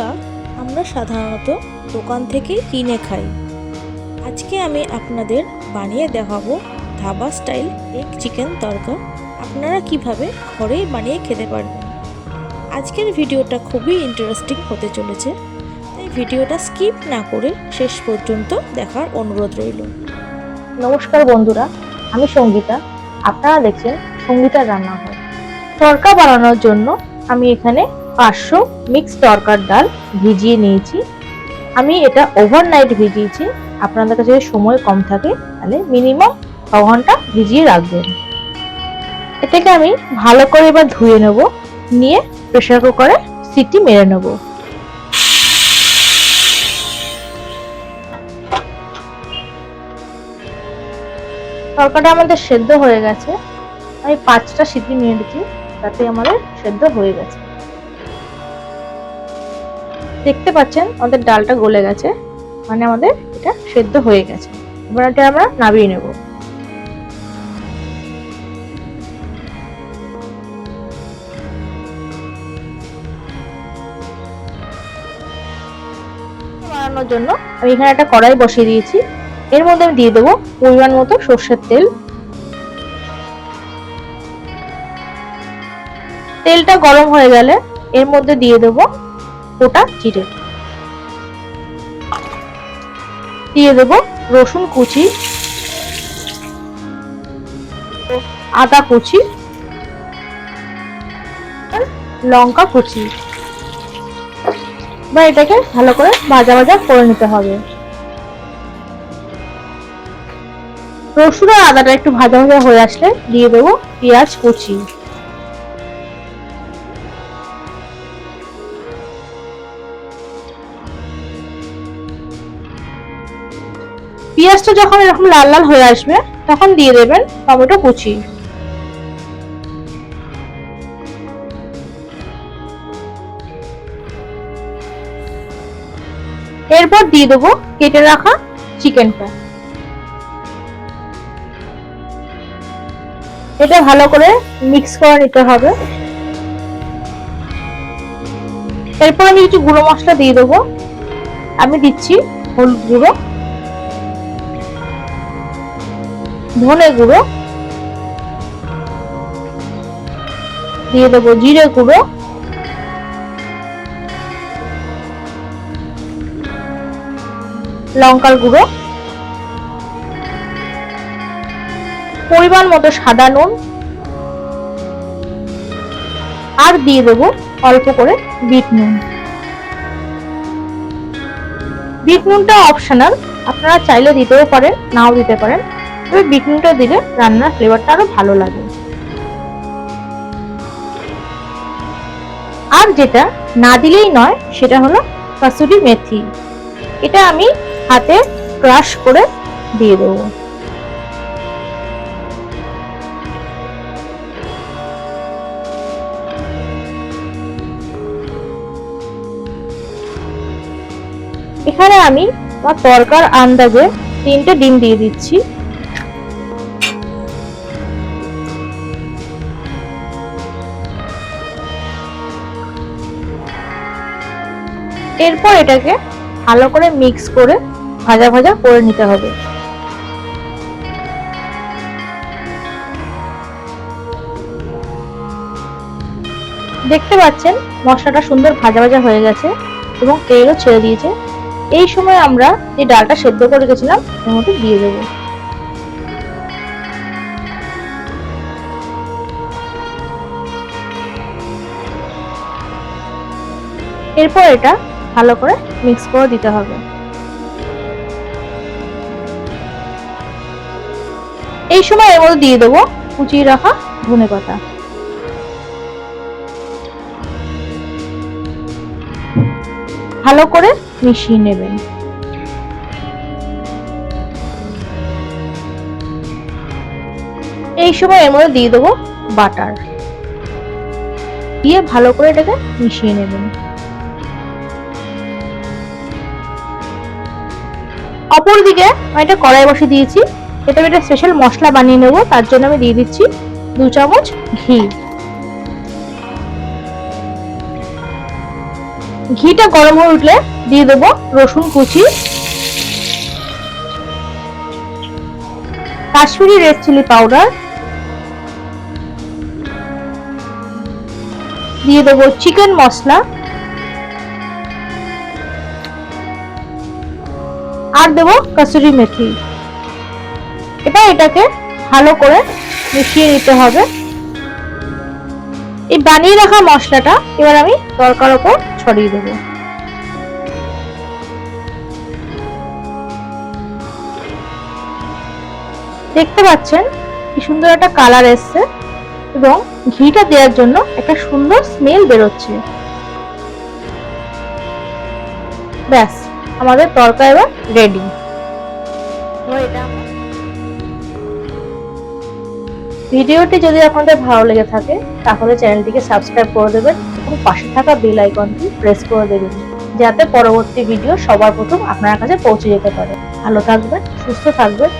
তড়কা আমরা সাধারণত দোকান থেকেই কিনে খাই। আজকে আমি আপনাদের বানিয়ে দেখাবো dhaba style egg chicken tadka. আপনারা কীভাবে ঘরেই বানিয়ে খেতে পারবেন। আজকের ভিডিওটা খুবই ইন্টারেস্টিং হতে চলেছে। তাই ভিডিওটা স্কিপ না করে শেষ পর্যন্ত দেখার অনুরোধ রইল। নমস্কার বন্ধুরা, আমি সঙ্গীতা। আপনারা দেখছেন সঙ্গীতার রান্নাঘর। তরকা বানানোর জন্য আমি এখানে পাঁচশো মিক্স তরকার ডাল ভিজিয়ে নিয়েছি। আমি এটা ওভারনাইট ভিজিয়েছি। আপনাদের কাছে যদি সময় কম থাকে, তাহলে মিনিমাম ছ ঘণ্টা ভিজিয়ে রাখবেন। এটাকে আমি ভালো করে এবার ধুয়ে নেব, নিয়ে প্রেশার কুকারে সিটি মেরে নেব। তরকাটা আমাদের সেদ্ধ হয়ে গেছে। আমি পাঁচটা সিটি মেরেছি তাতে আমাদের সেদ্ধ হয়ে গেছে। দেখতে পাচ্ছেন, আমাদের ডালটা গলে গেছে। মানে আমাদের এটা সেদ্ধ হয়ে গেছে। এবার এটা আমরা নামিয়ে নেব। বানানোর জন্য আমি এখানে একটা কড়াই বসিয়ে দিয়েছি। এর মধ্যে আমি দিয়ে দেবো পরিমাণ মতো সর্ষের তেল। তেলটা গরম হয়ে গেলে এর মধ্যে দিয়ে দেবো গোটা জিরে। দিয়ে দেবো রসুন কুচি, আদা কুচি আর লঙ্কা কুচি। বা এটাকে ভালো করে ভাজা ভাজা করে নিতে হবে। রসুন আর আদাটা একটু ভাজা ভাজা হয়ে আসলে দিয়ে দেবো পেঁয়াজ কুচি। পেঁয়াজটা যখন এরকম লাল লাল হয়ে আসবে, তখন দিয়ে দেবেন টমেটো কুচি। এরপর দিয়ে দেবো কেটে রাখা চিকেনটা। এটা ভালো করে মিক্স করে নিতে হবে। এরপর আমি কিছু গুঁড়ো মশলা দিয়ে দেবো। আমি দিচ্ছি হলুদ গুঁড়ো। ধনে গুঁড়ো। দিয়ে দেবো জিরে গুঁড়ো। লঙ্কার গুঁড়ো। পরিমাণ মতো সাদা নুন। আর দিয়ে দেবো অল্প করে বিট নুন। বিট নুনটা অপশনাল আপনারা চাইলে দিতেও পারেন, নাও দিতে পারেন। তবে বিট দিলে রান্নার ফ্লেভারটা আরও ভালো লাগে। আর যেটা না দিলেই নয়, সেটা হলো কাসুরি মেথি। এটা আমি হাতে ক্রাশ করে দিয়ে দেবো। এখানে আমি আমার তরকার আন্দাজে তিনটে ডিম দিয়ে দিচ্ছি। এরপর এটাকে ভালো করে মিক্স করে ভাজা ভাজা করে নিতে হবে। দেখতে পাচ্ছেন মশলাটা সুন্দর ভাজা ভাজা হয়ে গেছে এবং তেলও ছেড়ে দিয়েছে। এই সময় আমরা যে ডালটা সেদ্ধ করে রেখেছিলাম, এর মধ্যে দিয়ে দেব। এরপর এটা ভালো করে মিক্স করে দিতে হবে। এই সময় এর মধ্যে দিয়ে দেবো কুচিয়ে রাখা ধনে পাতা। ভালো করে মিশিয়ে নেবেন। এই সময় এর মধ্যে দিয়ে দেবো বাটার। দিয়ে ভালো করে এটাকে মিশিয়ে নেবেন। অপর দিকে আমি একটা কড়াই বসে দিয়েছি। এটা আমি একটা স্পেশাল মশলা বানিয়ে নেব, তার জন্য আমি দিয়ে দিচ্ছি দু চামচ ঘি। ঘিটা গরম হয়ে উঠলে দিয়ে দেবো রসুন কুচি। Kashmiri red chili powder. দিয়ে দেবো চিকেন মশলা। আর দেবো কসুরি মেথি। এটা এটাকে ভালো করে মিশিয়ে নিতে হবে। এই বানিয়ে রাখা মশলাটা এবার আমি তরকার ওপর ছড়িয়ে দেবো। দেখতে পাচ্ছেন কি সুন্দর একটা কালার এসছে এবং ঘিটা দেওয়ার জন্য একটা সুন্দর স্মেল বেরোচ্ছে। ব্যাস। আমাদের তরকা এবার রেডি ভিডিওটি যদি আপনাদের ভালো লেগে থাকে, তাহলে চ্যানেলটিকে সাবস্ক্রাইব করে দেবেন এবং পাশে থাকা বেল আইকনটি প্রেস করে দেবেন, যাতে পরবর্তী ভিডিও সবার প্রথম আপনার কাছে পৌঁছে যেতে পারে। ভালো থাকবেন, সুস্থ থাকবেন।